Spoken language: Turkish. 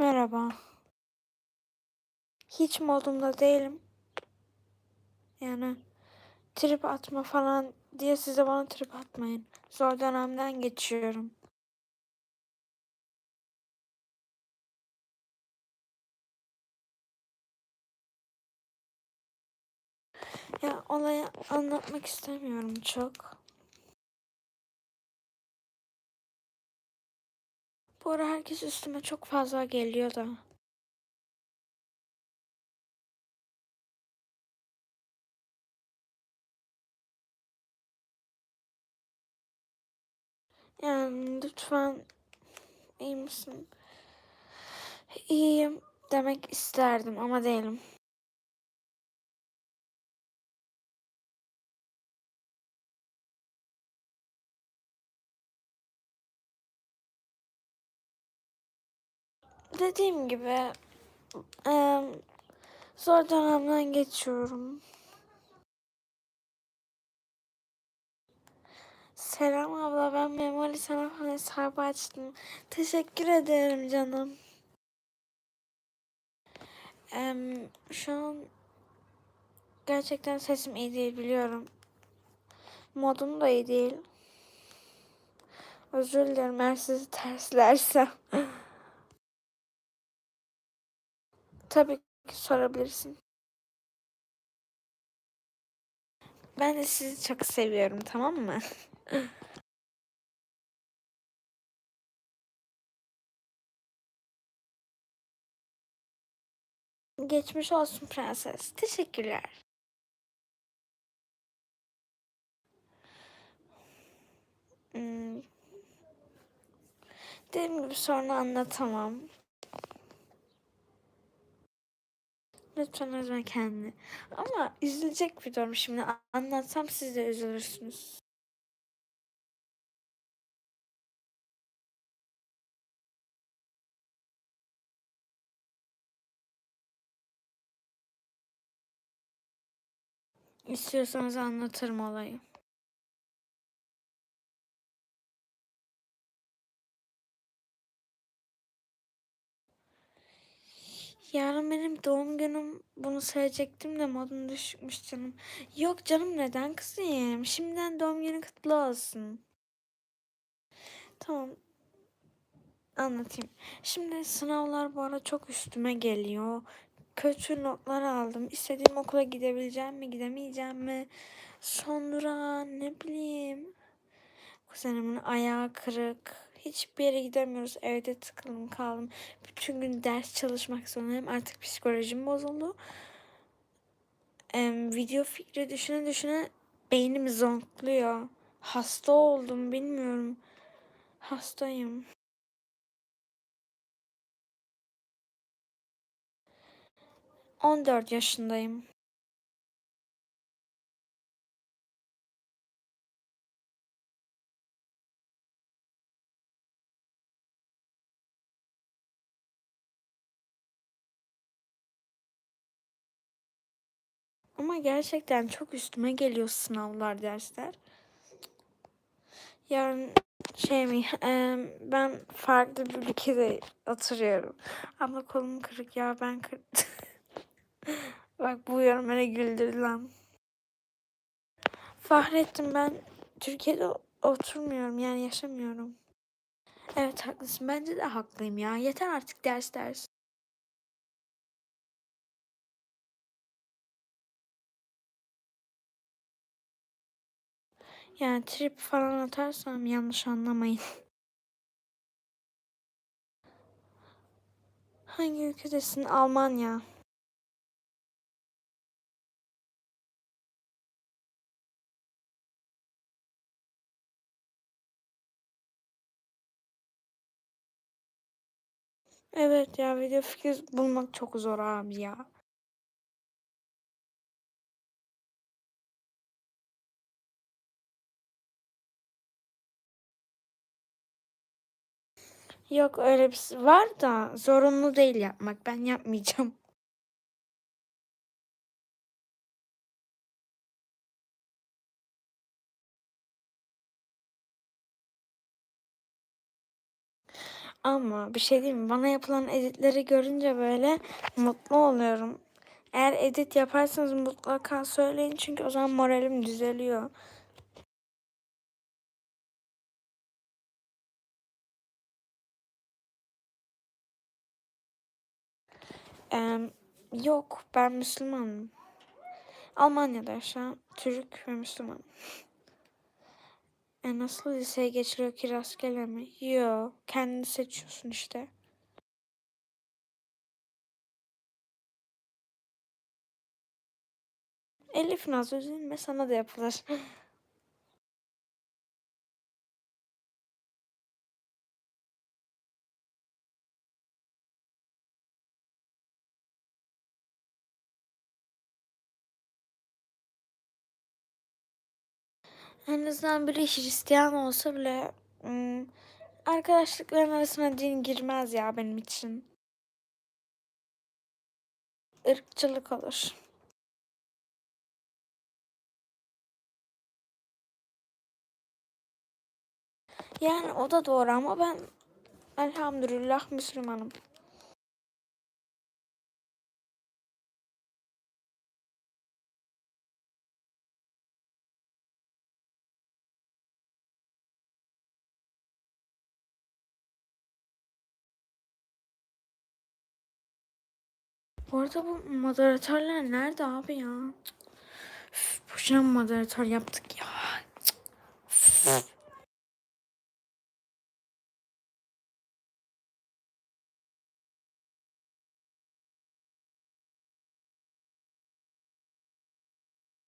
Merhaba. Hiç modumda değilim. Yani trip atma falan diye size bana trip atmayın. Zor dönemden geçiyorum. Ya olayı anlatmak istemiyorum çok. Bu ara herkes üstüme çok fazla geliyor da. Yani lütfen iyi misin? İyiyim demek isterdim ama değilim. Dediğim gibi eee, zor dönemden geçiyorum. Selam abla ben Memoli sana falan hesabı açtım. Teşekkür ederim canım. Em, şu an gerçekten sesim iyi değil biliyorum. Modum da iyi değil. Özür dilerim eğer sizi terslersem. Tabii ki sorabilirsin. Ben de sizi çok seviyorum tamam mı? Geçmiş olsun prenses. Teşekkürler. Hmm. Dediğim gibi sonra anlatamam. Lütfen üzme kendini. Ama üzülecek bir durum şimdi. Anlatsam siz de üzülürsünüz. İstiyorsanız anlatırım olayı. Yarın benim doğum günüm. Bunu söyleyecektim de modum düşükmüş canım. Yok canım neden kızayım? Şimdiden doğum günü kutlu olsun. Tamam. Anlatayım. Şimdi sınavlar bu ara çok üstüme geliyor. Kötü notlar aldım. İstediğim okula gidebileceğim mi, gidemeyeceğim mi? Sonra ne bileyim. Kuzenimin ayağı kırık. Hiçbir yere gidemiyoruz. Evde tıkıldım kaldım. Bütün gün ders çalışmak zorundayım. Artık psikolojim bozuldu. Ee, video fikri düşüne düşüne beynim zonkluyor. Hasta oldum bilmiyorum. Hastayım. On dört yaşındayım. Ama gerçekten çok üstüme geliyor sınavlar, dersler. Yarın şey mi? eee, ben farklı bir ülkede oturuyorum. Ama kolum kırık ya ben kır... Bak bu yorum beni güldürdü lan. Fahrettin ben Türkiye'de oturmuyorum yani yaşamıyorum. Evet haklısın bence de haklıyım ya. Yeter artık ders ders. Yani trip falan atarsam yanlış anlamayın. Hangi ülkedesin? Almanya. Evet ya video fikir bulmak çok zor abi ya. Yok öyle bir var da zorunlu değil yapmak. Ben yapmayacağım. Ama bir şey diyeyim mi? Bana yapılan editleri görünce böyle mutlu oluyorum. Eğer edit yaparsanız mutlaka söyleyin çünkü o zaman moralim düzeliyor. Ee, yok ben Müslümanım. Almanya'da yaşayan Türk ve Müslüman. E nasıl liseye geçiriyor ki rastgele mi? Yo, kendini seçiyorsun işte. Elif Naz üzülme sana da yapılır. en azından biri Hristiyan olsa bile hmm, arkadaşlıkların arasına din girmez ya benim için. Irkçılık olur. Yani o da doğru ama ben elhamdülillah Müslümanım. Bu arada bu moderatörler nerede abi ya? Üf, boşuna mı moderatör yaptık ya. Üf.